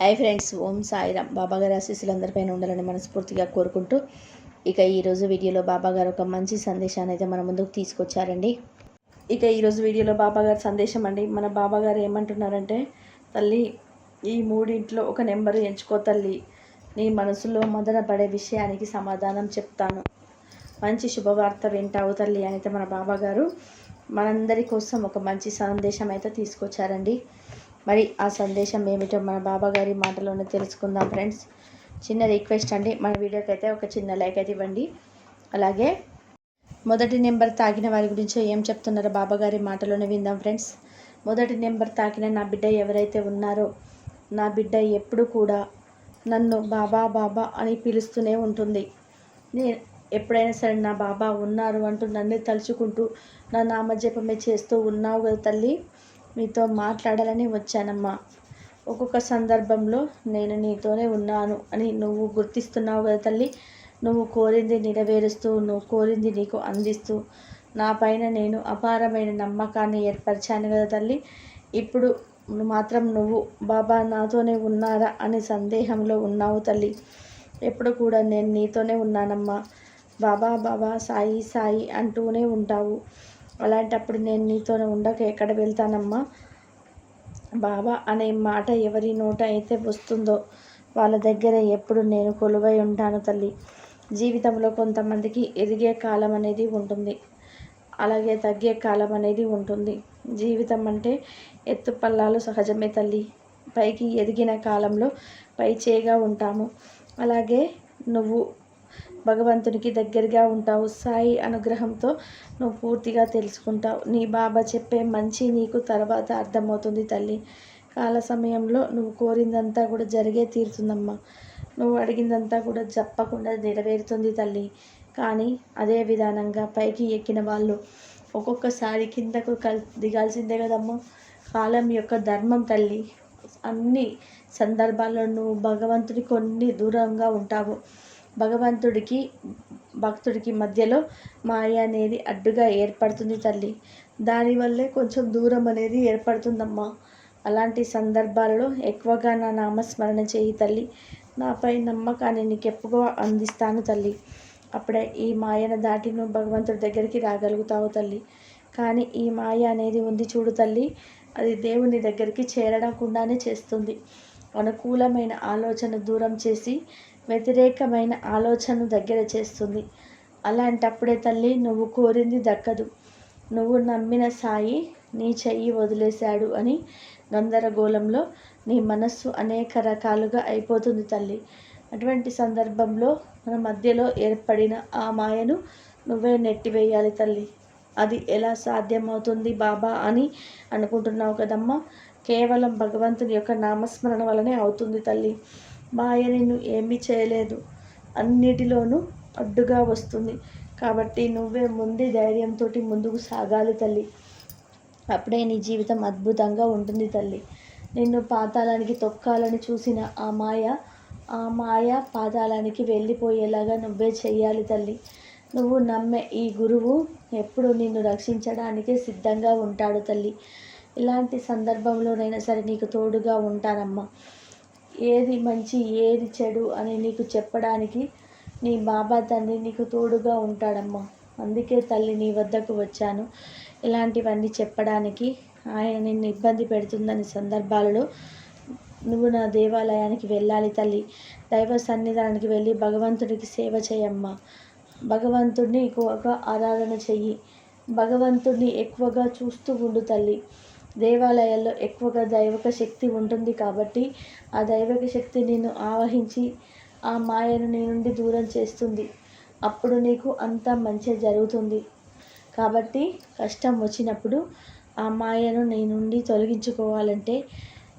Hi friends ఓం సాయిరామ్. బాబాగారి ఆశీస్సులు అందరిపైన ఉండాలని మనస్ఫూర్తిగా కోరుకుంటూ ఇక ఈరోజు వీడియోలో బాబాగారు ఒక మంచి సందేశాన్ని అయితే మన ముందుకు తీసుకొచ్చారండి. ఇక ఈరోజు వీడియోలో బాబాగారి సందేశం అండి. మన బాబాగారు ఏమంటున్నారంటే తల్లి ఈ మూడింట్లో ఒక నెంబరు ఎంచుకో తల్లి. నీ మనసులో మొదట పడే విషయానికి సమాధానం చెప్తాను. మంచి శుభవార్త వింటావు తల్లి అయితే మన బాబాగారు మనందరి కోసం ఒక మంచి సందేశం అయితే తీసుకొచ్చారండి. మరి ఆ సందేశం ఏమిటో మన బాబాగారి మాటలోనే తెలుసుకుందాం ఫ్రెండ్స్. చిన్న రిక్వెస్ట్ అండి మన వీడియోకి అయితే ఒక చిన్న లైక్ అయితే ఇవ్వండి. అలాగే మొదటి నెంబర్ తాకిన వారి గురించి ఏం చెప్తున్నారో బాబాగారి మాటలోనే విందాం ఫ్రెండ్స్. మొదటి నెంబర్ తాకిన నా బిడ్డ ఎవరైతే ఉన్నారో నా బిడ్డ ఎప్పుడు కూడా నన్ను బాబా బాబా అని పిలుస్తూనే ఉంటుంది. నేను ఎప్పుడైనా సరే నా బాబా ఉన్నారు అంటూ నన్ను తలుచుకుంటూ నా నామజపమే చేస్తూ ఉన్నావు కదా తల్లి. మీతో మాట్లాడాలని వచ్చానమ్మా. ఒక్కొక్క సందర్భంలో నేను నీతోనే ఉన్నాను అని నువ్వు గుర్తిస్తున్నావు కదా తల్లి. నువ్వు కోరింది నెరవేరుస్తూ నువ్వు కోరింది నీకు అందిస్తూ. నా పైన నేను అపారమైన నమ్మకాన్ని ఏర్పరిచాను కదా తల్లి. ఇప్పుడు మాత్రం నువ్వు బాబా నాతోనే ఉన్నారా అనే సందేహంలో ఉన్నావు తల్లి. ఎప్పుడు కూడా నేను నీతోనే ఉన్నానమ్మా. బాబా బాబా సాయి సాయి అంటూనే ఉంటావు. అలాంటప్పుడు నేను నీతోనే ఉండక ఎక్కడ వెళ్తానమ్మా? బాబా అనే మాట ఎవరి నోట అయితే వస్తుందో వాళ్ళ దగ్గర ఎప్పుడు నేను కొలువై ఉంటాను తల్లి. జీవితంలో కొంతమందికి ఎదిగే కాలం అనేది ఉంటుంది. అలాగే తగ్గే కాలం అనేది ఉంటుంది. జీవితం అంటే ఎత్తు పల్లాలు సహజమే తల్లి. పైకి ఎదిగిన కాలంలో పై చేగా ఉంటాము. అలాగే నువ్వు భగవంతునికి దగ్గరగా ఉంటావు. సాయి అనుగ్రహంతో నువ్వు పూర్తిగా తెలుసుకుంటావు. నీ బాబా చెప్పే మంచి నీకు తర్వాత అర్థమవుతుంది తల్లి. కాల సమయంలో నువ్వు కోరిందంతా కూడా జరిగే తీరుతుందమ్మా. నువ్వు అడిగిందంతా కూడా చెప్పకుండా నెరవేరుతుంది తల్లి. కానీ అదే విధానంగా పైకి ఎక్కిన వాళ్ళు ఒక్కొక్కసారి కిందకు కల్ దిగాల్సిందే కదమ్మా. కాలం యొక్క ధర్మం తల్లి. అన్ని సందర్భాల్లో నువ్వు భగవంతుడి కొన్ని దూరంగా ఉంటావు. భగవంతుడికి భక్తుడికి మధ్యలో మాయ అనేది అడ్డుగా ఏర్పడుతుంది తల్లి. దానివల్లే కొంచెం దూరం అనేది ఏర్పడుతుందమ్మా. అలాంటి సందర్భాలలో ఎక్కువగా నా నామస్మరణ చేయి తల్లి. నాపై నమ్మకాన్ని నీకు ఎప్పుడో అందిస్తాను తల్లి. అప్పుడే ఈ మాయను దాటి నువ్వు భగవంతుడి దగ్గరికి రాగలుగుతావు తల్లి. కానీ ఈ మాయ అనేది ఉంది చూడు తల్లి. అది దేవుని దగ్గరికి చేరడకుండానే చేస్తుంది. అనుకూలమైన ఆలోచన దూరం చేసి వ్యతిరేకమైన ఆలోచన దగ్గర చేస్తుంది. అలాంటప్పుడే తల్లి నువ్వు కోరింది దక్కదు. నువ్వు నమ్మిన సాయి నీ చెయ్యి వదిలేశాడు అని గందరగోళంలో నీ మనస్సు అనేక రకాలుగా అయిపోతుంది తల్లి. అటువంటి సందర్భంలో మన మధ్యలో ఏర్పడిన ఆ మాయను నువ్వే నెట్టివేయాలి తల్లి. అది ఎలా సాధ్యమవుతుంది బాబా అని అనుకుంటున్నావు కదమ్మా? కేవలం భగవంతుని యొక్క నామస్మరణ వలనే అవుతుంది తల్లి. మాయ నిన్ను ఏమీ చేయలేదు. అన్నిటిలోనూ అడ్డుగా వస్తుంది. కాబట్టి నువ్వే ముందే ధైర్యంతో ముందుకు సాగాలి తల్లి. అప్పుడే నీ జీవితం అద్భుతంగా ఉంటుంది తల్లి. నిన్ను పాతాళానికి తొక్కాలని చూసిన ఆ మాయ ఆ మాయ పాతాళానికి వెళ్ళిపోయేలాగా నువ్వే చెయ్యాలి తల్లి. నువ్వు నమ్మే ఈ గురువు ఎప్పుడు నిన్ను రక్షించడానికి సిద్ధంగా ఉంటాడు తల్లి. ఇలాంటి సందర్భంలోనైనా సరే నీకు తోడుగా ఉంటానమ్మా ఏది మంచి ఏది చెడు అని నీకు చెప్పడానికి నీ బాబా తండ్రి నీకు తోడుగా ఉంటాడమ్మా. అందుకే తల్లి నీ వద్దకు వచ్చాను. ఇలాంటివన్నీ చెప్పడానికి ఆయన నిన్ను ఇబ్బంది పెడుతుందని సందర్భాలలో నువ్వు నా దేవాలయానికి వెళ్ళాలి తల్లి. దైవ సన్నిధానానికి వెళ్ళి భగవంతుడికి సేవ చేయమ్మా. భగవంతుడిని ఎక్కువగా ఆరాధన చెయ్యి. భగవంతుడిని ఎక్కువగా చూస్తూ ఉండు తల్లి. దేవాలయాల్లో ఎక్కువగా దైవక శక్తి ఉంటుంది కాబట్టి ఆ దైవక శక్తి నిన్ను ఆవహించి ఆ మాయను నీ నుండి దూరం చేస్తుంది. అప్పుడు నీకు అంతా మంచి జరుగుతుంది. కాబట్టి కష్టం వచ్చినప్పుడు ఆ మాయను నీ నుండి తొలగించుకోవాలంటే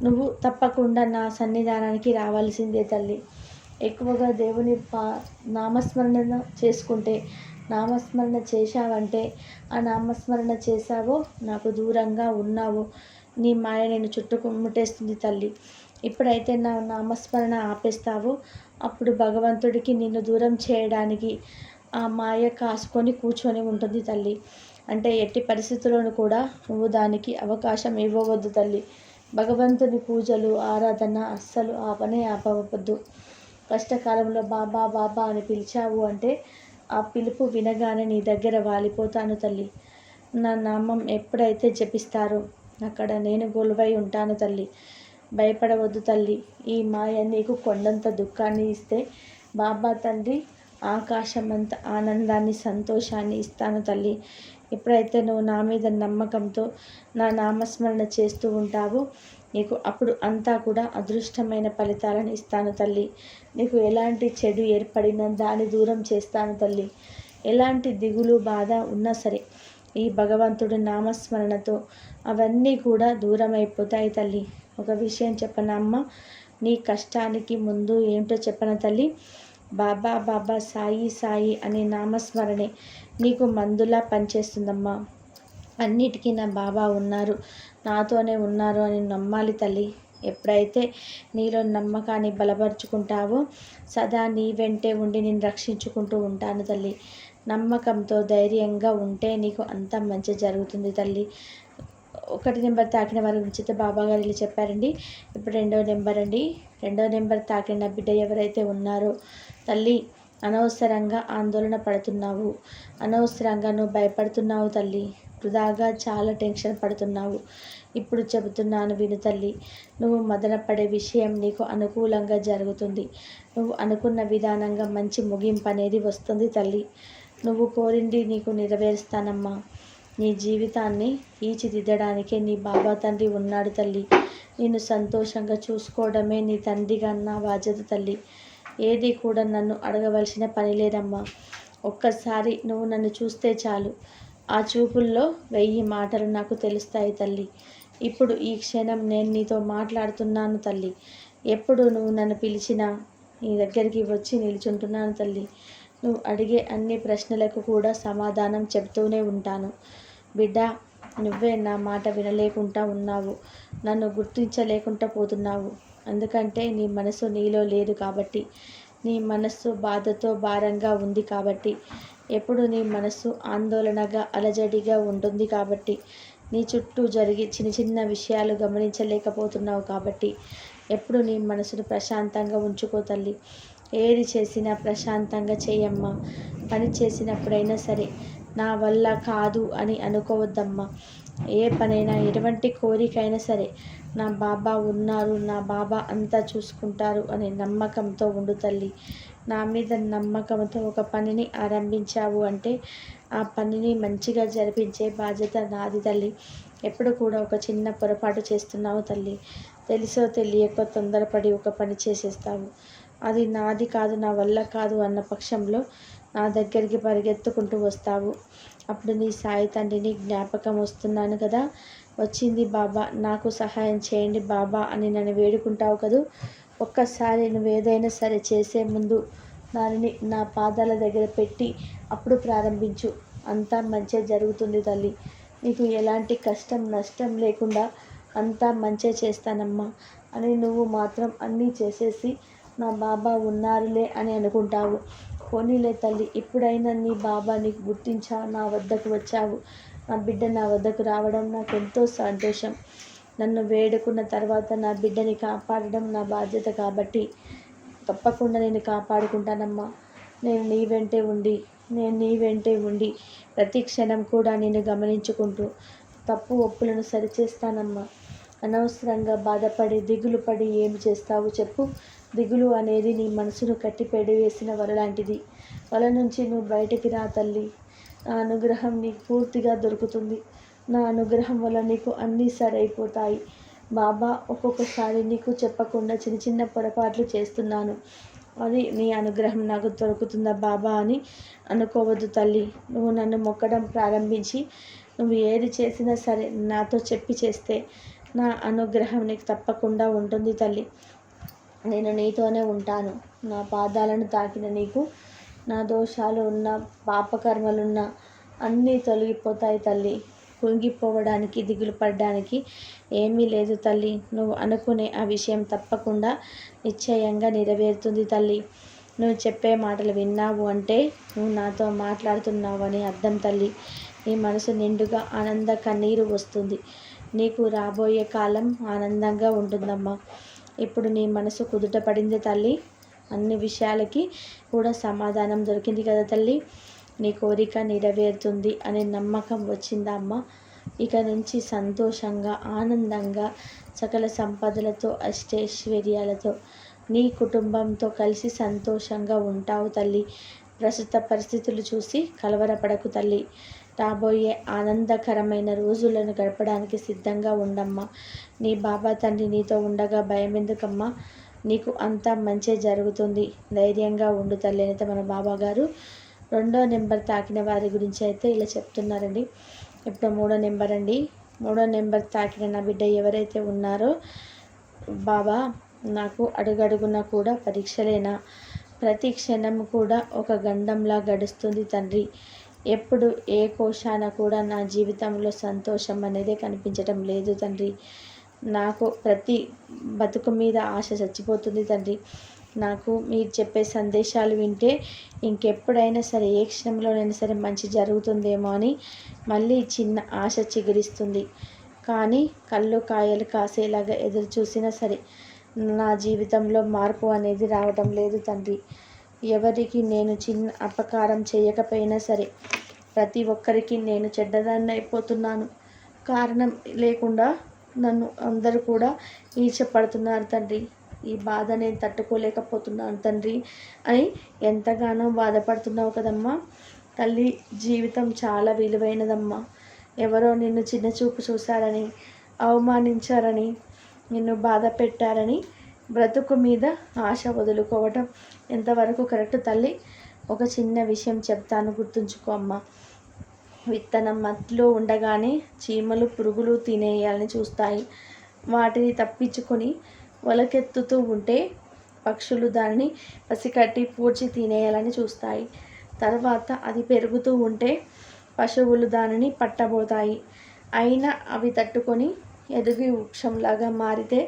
నువ్వు తప్పకుండా నా సన్నిధానానికి రావాల్సిందే తల్లి. ఎక్కువగా దేవుని పా నామస్మరణ చేసుకుంటే నామస్మరణ చేశావంటే ఆ నామస్మరణ చేశావో నాకు దూరంగా ఉన్నావు నీ మాయ నేను చుట్టుముట్టేస్తుంది తల్లి. ఇప్పుడైతే నా నామస్మరణ ఆపేస్తావో అప్పుడు భగవంతుడికి నిన్ను దూరం చేయడానికి ఆ మాయ కాసుకొని కూర్చొని ఉంటుంది తల్లి. అంటే ఎట్టి పరిస్థితుల్లోనూ కూడా నువ్వు దానికి అవకాశం ఇవ్వవద్దు తల్లి. భగవంతుని పూజలు ఆరాధన అస్సలు ఆపనే ఆపవద్దు. కష్టకాలంలో బాబా బాబా అని పిలిచావు అంటే ఆ పిలుపు వినగానే నీ దగ్గర వాలిపోతాను తల్లి. నా నామం ఎప్పుడైతే జపిస్తారో అక్కడ నేను గొలువై ఉంటాను తల్లి. భయపడవద్దు తల్లి. ఈ మాయ నీకు కొండంత దుఃఖాన్ని ఇస్తే బాబా తండ్రి ఆకాశమంత ఆనందాన్ని సంతోషాన్ని ఇస్తాను తల్లి. ఎప్పుడైతే నువ్వు నా మీద నమ్మకంతో నా నామస్మరణ చేస్తూ ఉంటావో నీకు అప్పుడు అంతా కూడా అదృష్టమైన ఫలితాలను ఇస్తాను తల్లి. నీకు ఎలాంటి చెడు ఏర్పడిన దాన్ని దూరం చేస్తాను తల్లి. ఎలాంటి దిగులు బాధ ఉన్నా సరే ఈ భగవంతుడి నామస్మరణతో అవన్నీ కూడా దూరం అయిపోతాయి తల్లి. ఒక విషయం చెప్పనమ్మ నీ కష్టానికి ముందు ఏమిటో చెప్పన తల్లి? బాబా బాబా సాయి సాయి అనే నామస్మరణే నీకు మందులా పనిచేస్తుందమ్మా. అన్నిటికీ నా బాబా ఉన్నారు. నాతోనే ఉన్నారు అని నమ్మాలి తల్లి. ఎప్పుడైతే నీలో నమ్మకాన్ని బలపరుచుకుంటావో సదా నీ వెంటే ఉండి నేను రక్షించుకుంటూ ఉంటాను తల్లి. నమ్మకంతో ధైర్యంగా ఉంటే నీకు అంత మంచి జరుగుతుంది తల్లి. ఒకటి నెంబర్ తాకిన వారి ఉచిత బాబా గారు ఇలా చెప్పారండి. ఇప్పుడు రెండో నెంబర్ అండి. రెండో నెంబర్ తాకిన బిడ్డ ఎవరైతే ఉన్నారో తల్లి అనవసరంగా ఆందోళన పడుతున్నావు. అనవసరంగా నువ్వు భయపడుతున్నావు తల్లి. వృధాగా చాలా టెన్షన్ పడుతున్నావు. ఇప్పుడు చెబుతున్నాను విను తల్లి నువ్వు మదనపడే విషయం నీకు అనుకూలంగా జరుగుతుంది. నువ్వు అనుకున్న విధానంగా మంచి ముగింపు అనేది వస్తుంది తల్లి. నువ్వు కోరింది నీకు నెరవేరుస్తానమ్మా. నీ జీవితాన్ని తీర్చిదిద్దడానికే నీ బాబా తండ్రి ఉన్నాడు తల్లి. నిన్ను సంతోషంగా చూసుకోవడమే నీ తండ్రిగా నా బాధ్యత తల్లి. ఏది కూడా నన్ను అడగవలసిన పని లేదమ్మా. ఒక్కసారి నువ్వు నన్ను చూస్తే చాలు. ఆ చూపుల్లో వెయ్యి మాటలు నాకు తెలుస్తాయి తల్లి. ఇప్పుడు ఈ క్షణం నేను నీతో మాట్లాడుతున్నాను తల్లి. ఎప్పుడు నువ్వు నన్ను పిలిచినా నీ దగ్గరికి వచ్చి నిల్చుంటున్నాను తల్లి. నువ్వు అడిగే అన్ని ప్రశ్నలకు కూడా సమాధానం చెబుతూనే ఉంటాను. బిడ్డ నువ్వే నా మాట వినలేకుండా ఉన్నావు. నన్ను గుర్తించలేకుండా పోతున్నావు. ఎందుకంటే నీ మనసు నీలో లేదు కాబట్టి. నీ మనస్సు బాధతో భారంగా ఉంది కాబట్టి. ఎప్పుడు నీ మనస్సు ఆందోళనగా అలజడిగా ఉంటుంది కాబట్టి నీ చుట్టూ జరిగి చిన్న చిన్న విషయాలు గమనించలేకపోతున్నావు కాబట్టి ఎప్పుడు నీ మనసును ప్రశాంతంగా ఉంచుకో తల్లి. ఏది చేసినా ప్రశాంతంగా చేయమ్మా. పని చేసినప్పుడైనా సరే నా వల్ల కాదు అని అనుకోవద్దమ్మా. ఏ పనైనా ఎటువంటి కోరికైనా సరే నా బాబా ఉన్నారు నా బాబా అంతా చూసుకుంటారు అనే నమ్మకంతో ఉండు తల్లి. నా మీద నమ్మకంతో ఒక పనిని ఆరంభించావు అంటే ఆ పనిని మంచిగా జరిపించే బాధ్యత నాది తల్లి. ఎప్పుడు కూడా ఒక చిన్న పొరపాటు చేస్తున్నావు తల్లి. తెలుసో తెలియక తొందరపడి ఒక పని చేసేస్తావు. అది నాది కాదు నా వల్ల కాదు అన్న పక్షంలో నా దగ్గరికి పరిగెత్తుకుంటూ వస్తావు. అప్పుడు నీ సాయి తండ్రిని జ్ఞాపకం వస్తున్నాను కదా. వచ్చింది బాబా నాకు సహాయం చేయండి బాబా అని నన్ను వేడుకుంటావు కదూ? ఒక్కసారి నువ్వు ఏదైనా సరే చేసే ముందు దానిని నా పాదాల దగ్గర పెట్టి అప్పుడు ప్రారంభించు. అంతా మంచి జరుగుతుంది తల్లి. నీకు ఎలాంటి కష్టం నష్టం లేకుండా అంతా మంచి చేస్తానమ్మా అని నువ్వు మాత్రం అన్నీ చేసేసి నా బాబా ఉన్నారులే అని అనుకుంటావు. పోనీలే తల్లి ఇప్పుడైనా నీ బాబా నీకు గుర్తించా నా వద్దకు వచ్చావు. నా బిడ్డ నా వద్దకు రావడం నాకు ఎంతో సంతోషం. నన్ను వేడుకున్న తర్వాత నా బిడ్డని కాపాడడం నా బాధ్యత కాబట్టి తప్పకుండా నేను కాపాడుకుంటానమ్మా. నేను నీ వెంటే ఉండి నేను నీ వెంటే ఉండి ప్రతి క్షణం కూడా నేను గమనించుకుంటూ తప్పు ఒప్పులను సరిచేస్తానమ్మా. అనవసరంగా బాధపడి దిగులు పడి ఏమి చేస్తావు చెప్పు. దిగులు అనేది నీ మనసును కట్టి పెడివేసిన వల లాంటిది. వల నుంచి నువ్వు బయటికి రా తల్లి. నా అనుగ్రహం నీకు పూర్తిగా దొరుకుతుంది. నా అనుగ్రహం వల్ల నీకు అన్నీ సరైపోతాయి. బాబా ఒక్కొక్కసారి నీకు చెప్పకుండా చిన్న చిన్న పొరపాట్లు చేస్తున్నాను. అది నీ అనుగ్రహం నాకు దొరుకుతుందా బాబా అని అనుకోవద్దు తల్లి. నువ్వు నన్ను మొక్కడం ప్రారంభించి నువ్వు ఏది చేసినా సరే నాతో చెప్పి చేస్తే నా అనుగ్రహం నీకు తప్పకుండా ఉంటుంది తల్లి. నేను నీతోనే ఉంటాను. నా పాదాలను తాకిన నీకు నా దోషాలు ఉన్న పాపకర్మలున్న అన్నీ తొలగిపోతాయి తల్లి. కుంగిపోవడానికి దిగులు పడడానికి ఏమీ లేదు తల్లి. నువ్వు అనుకునే ఆ విషయం తప్పకుండా నిశ్చయంగా నెరవేరుతుంది తల్లి. నువ్వు చెప్పే మాటలు విన్నావు అంటే నువ్వు నాతో మాట్లాడుతున్నావు అని అర్థం తల్లి. నీ మనసు నిండుగా ఆనంద కన్నీరు వస్తుంది. నీకు రాబోయే కాలం ఆనందంగా ఉంటుందమ్మా. ఇప్పుడు నీ మనసు కుదుట పడింది తల్లి. అన్ని విషయాలకి కూడా సమాధానం దొరికింది కదా తల్లి. నీ కోరిక నెరవేరుతుంది అనే నమ్మకం వచ్చిందా అమ్మ? ఇక నుంచి సంతోషంగా ఆనందంగా సకల సంపదలతో అష్టైశ్వర్యాలతో నీ కుటుంబంతో కలిసి సంతోషంగా ఉంటావు తల్లి. ప్రస్తుత పరిస్థితులు చూసి కలవరపడకు తల్లి. రాబోయే ఆనందకరమైన రోజులను గడపడానికి సిద్ధంగా ఉండమ్మా. నీ బాబా తండ్రి నీతో ఉండగా భయం ఎందుకమ్మా నీకు అంతా మంచి జరుగుతుంది. ధైర్యంగా ఉండు తల్లి అయితే మన బాబా గారు రెండో నెంబర్ తాకిన వారి గురించి అయితే ఇలా చెప్తున్నారండి. ఇప్పుడు మూడో నెంబర్ అండి. మూడో నెంబర్ తాకిన నా బిడ్డ ఎవరైతే ఉన్నారో బాబా నాకు అడుగడుగున కూడా పరీక్షలేనా? ప్రతి క్షణం కూడా ఒక గండంలా గడుస్తుంది తండ్రి. ఎప్పుడు ఏ కోశాన కూడా నా జీవితంలో సంతోషం అనేది కనిపించటం లేదు తండ్రి. నాకు ప్రతి బతుకు మీద ఆశ చచ్చిపోతుంది తండ్రి. నాకు మీరు చెప్పే సందేశాలు వింటే ఇంకెప్పుడైనా సరే ఏ క్షణంలోనైనా సరే మంచి జరుగుతుందేమో అని మళ్ళీ చిన్న ఆశ చిగురిస్తుంది. కానీ కళ్ళు కాయలు కాసేలాగా ఎదురు చూసినా సరే నా జీవితంలో మార్పు అనేది రావటం లేదు తండ్రి. ఎవరికి నేను చిన్న అపకారం చేయకపోయినా సరే ప్రతి ఒక్కరికి నేను చెడ్డదాన్ని అయిపోతున్నాను. కారణం లేకుండా నన్ను అందరూ కూడా ఈర్చపడుతున్నారు తండ్రి. ఈ బాధ నేను తట్టుకోలేకపోతున్నాను తండ్రి అని ఎంతగానో బాధపడుతున్నావు కదమ్మా. తల్లి జీవితం చాలా విలువైనదమ్మా. ఎవరో నిన్ను చిన్న చూపు చూశారని అవమానించారని నిన్ను బాధ పెట్టారని బ్రతుకు మీద ఆశ వదులుకోవటం ఎంతవరకు కరెక్ట్ తల్లి? ఒక చిన్న విషయం చెప్తాను గుర్తుంచుకో అమ్మ. విత్తనం మత్తులో ఉండగానే చీమలు పురుగులు తినేయాలని చూస్తాయి. వాటిని తప్పించుకొని వలకెత్తుతూ ఉంటే పక్షులు దానిని పసికట్టి పూడ్చి తినేయాలని చూస్తాయి. తర్వాత అది పెరుగుతూ ఉంటే పశువులు దానిని పట్టబోతాయి. అయినా అవి తట్టుకొని ఎదుగు వృక్షంలాగా మారితే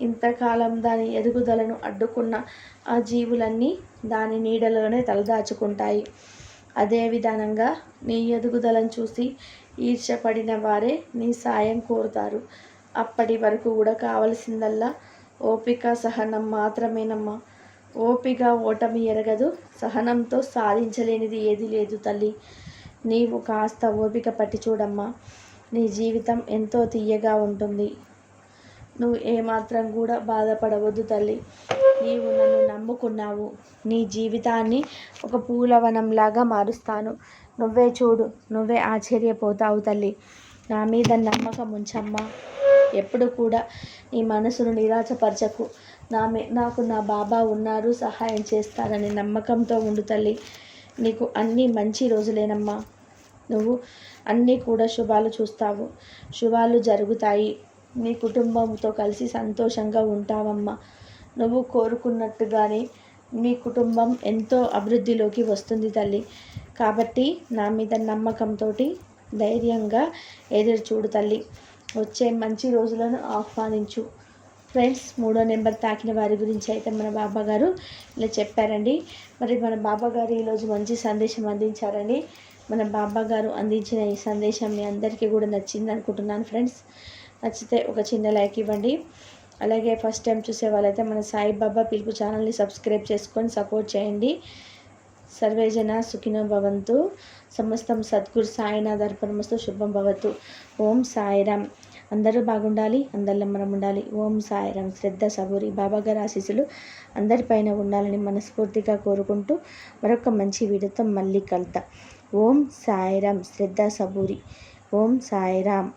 ఇంతకాలం దాని ఎదుగుదలను అడ్డుకున్న ఆ జీవులన్నీ దాని నీడలోనే తలదాచుకుంటాయి. అదే విధానంగా నీ ఎదుగుదలను చూసి ఈర్ష్యపడిన వారే నీ సాయం కోరుతారు. అప్పటి వరకు కూడా కావలసిందల్లా ఓపిక సహనం మాత్రమేనమ్మా. ఓపిక ఓటమి ఎరగదు సహనంతో సాధించలేనిది ఏది లేదు తల్లి. నీవు కాస్త ఓపిక పట్టి చూడమ్మా. నీ జీవితం ఎంతో తీయగా ఉంటుంది. నువ్వు ఏమాత్రం కూడా బాధపడవద్దు తల్లి. నీవు నన్ను నమ్ముకున్నావు. నీ జీవితాన్ని ఒక పూలవనంలాగా మారుస్తాను. నువ్వే చూడు నువ్వే ఆశ్చర్యపోతావు తల్లి. నా మీద నమ్మకం ఉంచమ్మా ఎప్పుడు కూడా నీ మనసును నిరాశపరచకు. నా నాకు నా బాబా ఉన్నారు సహాయం చేస్తారని నమ్మకంతో ఉండు తల్లి. నీకు అన్నీ మంచి రోజులేనమ్మా. నువ్వు అన్నీ కూడా శుభాలు చూస్తావు. శుభాలు జరుగుతాయి. నీ కుటుంబంతో కలిసి సంతోషంగా ఉంటావమ్మా. నువ్వు కోరుకున్నట్టుగానే మీ కుటుంబం ఎంతో అభివృద్ధిలోకి వస్తుంది తల్లి. కాబట్టి నా మీద నమ్మకంతో ధైర్యంగా ఎదురు చూడు తల్లి. వచ్చే మంచి రోజులను ఆహ్వానించు. ఫ్రెండ్స్ మూడో నెంబర్ తాకిన వారి గురించి అయితే మన బాబా గారు ఇలా చెప్పారండి. మరి మన బాబా గారు ఈరోజు మంచి సందేశం అందించారండి. మన బాబా గారు అందించిన ఈ సందేశం మీ అందరికీ కూడా నచ్చింది అనుకుంటున్నాను ఫ్రెండ్స్. నచ్చితే ఒక చిన్న లైక్ ఇవ్వండి. అలాగే ఫస్ట్ టైం చూసే వాళ్ళైతే మన సాయిబాబా పిలుపు ఛానల్ని సబ్స్క్రైబ్ చేసుకొని సపోర్ట్ చేయండి. సర్వేజన సుఖినో భవంతు. సమస్తం సద్గురు సాయినాథ్ అర్పణమస్తు శుభం భవతు. ఓం సాయిరామ్. అందరూ బాగుండాలి అందరిలో మనం ఉండాలి. ఓం సాయిరామ్. శ్రద్ధ సబూరి బాబాగారి ఆశీస్సులు అందరిపైన ఉండాలని మనస్ఫూర్తిగా కోరుకుంటూ మరొక మంచి వీడియోతో మళ్ళీ కలుద్దాం. ఓం సాయిరామ్. శ్రద్ధ సబూరి. ఓం సాయిరామ్.